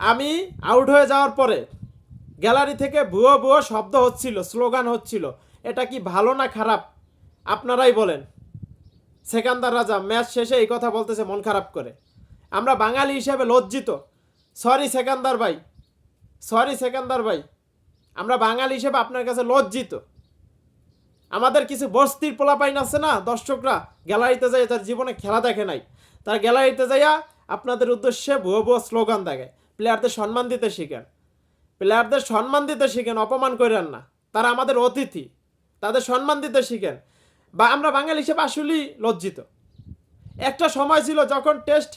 আমি আউট হয়ে যাওয়ার পরে গ্যালারি থেকে ভুয়ো ভুয়ো শব্দ হচ্ছিল স্লোগান হচ্ছিল। এটা কি ভালো না খারাপ? আপনারাই বলেন। সেকান্দার রাজা, ম্যাচ শেষে এই কথা বলতেছে, মন খারাপ করে। আমরা বাঙালি হিসেবে লজ্জিত। সরি সেকান্দার ভাই। সরি সেকান্দার ভাই। আমরা বাঙালি হিসেবে আপনার কাছে লজ্জিত। আমাদের কিছু বস্তির পোলাপাইন আছে না, দর্শকরা গ্যালারিতে যাই তার জীবনে খেলা দেখে নাই। তার গ্যালারিতে যাইয়া আপনাদের উদ্দেশ্যে ভুয়ো ভুয়ো স্লোগান দেখে প্লেয়ারদের সম্মান দিতে শিখেন। প্লেয়ারদের সম্মান দিতে শিখেন, অপমান করেন না। তারা আমাদের অতিথি। তাদের সম্মান দিতে শিখেন। বা আমরা বাঙালি হিসেবে আসলেই লজ্জিত। একটা সময় ছিল যখন টেস্ট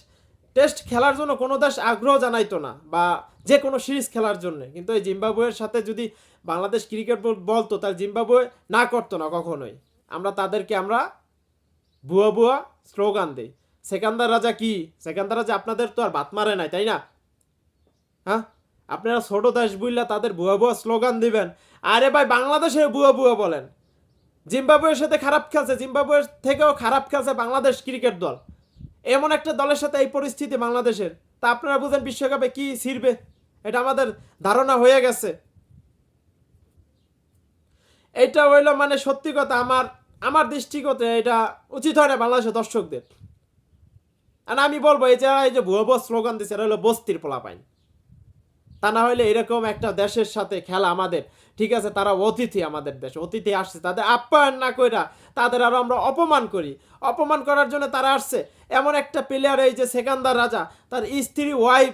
টেস্ট খেলার জন্য কোনো দেশ আগ্রহ জানাইতো না বা যে কোনো সিরিজ খেলার জন্য। কিন্তু এই জিম্বাবুয়ের সাথে যদি বাংলাদেশ ক্রিকেট বোর্ড বলতো তার জিম্বাবুয়ে না করতো না কখনোই। আমরা তাদেরকে আমরা বুয়া বুয়া স্লোগান দিই। সেকান্দার রাজা কি? সেকান্দার রাজা আপনাদের তো আর বাত মারে নাই, তাই না? হ্যাঁ? আপনারা ছোট দেশ বুঝলা তাদের বুয়া বুয়া স্লোগান দিবেন। আরে ভাই, বাংলাদেশের ভুয়া ভুয়া বলেন। জিম্বাবুয়ের সাথে খারাপ খেলছে, জিম্বাবুয়ের থেকেও খারাপ খেলছে বাংলাদেশ ক্রিকেট দল। এমন একটা দলের সাথে এই পরিস্থিতি বাংলাদেশের। তা আপনারা বুঝেন বিশ্বকাপে কি ছিড়বে? এটা আমাদের ধারণা হয়ে গেছে। এটা হইল মানে সত্যি কথা, আমার আমার দৃষ্টিগতে এটা উচিত হয় না বাংলাদেশের দর্শকদের। আর আমি বলব, এই যারা এই যে ভুয়া ভুয়ো স্লোগান দিচ্ছে এটা হলো বস্তির পোলাপাইন। তা না হলে এরকম একটা দেশের সাথে খেলা আমাদের, ঠিক আছে, তারা অতিথি আমাদের দেশ, অতিথি আসছে, তাদের আপ্যায়ন না কইরা তাদের আরও আমরা অপমান করি। অপমান করার জন্য তারা আসছে। এমন একটা প্লেয়ার এই যে সেকান্দার রাজা, তার স্ত্রী ওয়াইফ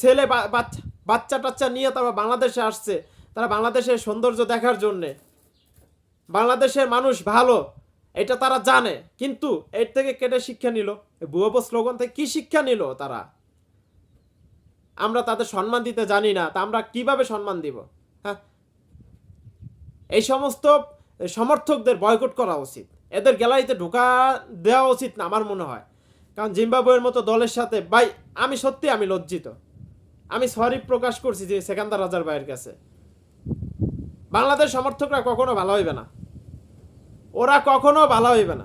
ছেলে বাচ্চা বাচ্চা টাচ্চা নিয়ে তারা বাংলাদেশে আসছে। তারা বাংলাদেশের সৌন্দর্য দেখার জন্যে। বাংলাদেশের মানুষ ভালো, এটা তারা জানে, কিন্তু এর থেকে কেটে শিক্ষা নিল। বুয়ো স্লোগান থেকে কি শিক্ষা নিল তারা? আমরা তাদের সম্মান দিতে জানি না, তা আমরা কীভাবে সম্মান দিব? হ্যাঁ? এই সমস্ত সমর্থকদের বয়কট করা উচিত। এদের গ্যালারিতে ঢোকা দেওয়া উচিত না, আমার মনে হয়। কারণ জিম্বাবুয়ের মতো দলের সাথে, ভাই, আমি সত্যি আমি লজ্জিত। আমি সরি প্রকাশ করছি যে সেকান্দার রাজার ভাইয়ের কাছে। বাংলাদেশ সমর্থকরা কখনো ভালো হইবে না। ওরা কখনো ভালো হইবে না।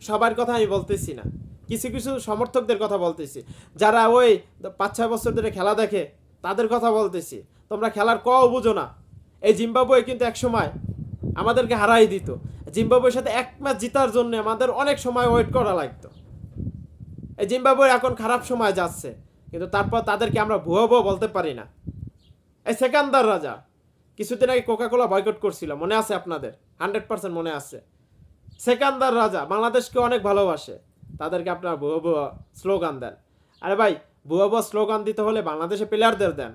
সবার কথা আমি বলতেছি না। কিছু কিছু সমর্থকদের কথা বলতেছি। যারা ওই পাঁচ, ছয় বছর ধরে খেলা দেখে, তাদের কথা বলতেছি। তোমরা খেলার কও বুঝো না। এই জিম্বাবুয়ে কিন্তু এক সময় আমাদেরকে হারাই দিত। জিম্বাবুয়ের সাথে এক ম্যাচ জিতার জন্য আমাদের অনেক সময় ওয়েট করা লাগতো। এই জিম্বাবুয়ে এখন খারাপ সময় যাচ্ছে। কিন্তু তারপর তাদেরকে আমরা ভুয়ো ভুয়ো বলতে পারি না। এই সেকান্দার রাজা, কিছুদিন আগে কোকা কোলা বয়কট করছিল, মনে আছে আপনাদের? হান্ড্রেড পার্সেন্ট মনে আছে। সেকান্দার রাজা বাংলাদেশকে অনেক ভালোবাসে। তাদেরকে আপনার ভুয়ো ভুয়ো স্লোগান দেন। আরে ভাই, ভুয়ো ভুয়ো স্লোগান দিতে হলে বাংলাদেশে প্লেয়ারদের দেন।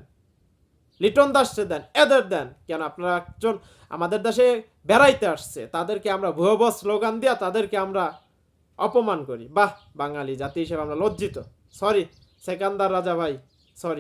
লিটন দাসকে দেন, এদের দেন। কেন আপনারা একজন আমাদের দেশে বেড়াইতে আসছে, তাদেরকে আমরা ভুয়ো ভুয়ো স্লোগান দিয়া তাদেরকে আমরা অপমান করি। বাহ, বাঙালি জাতি হিসেবে আমরা লজ্জিত। সরি সেকান্দার রাজা ভাই সরি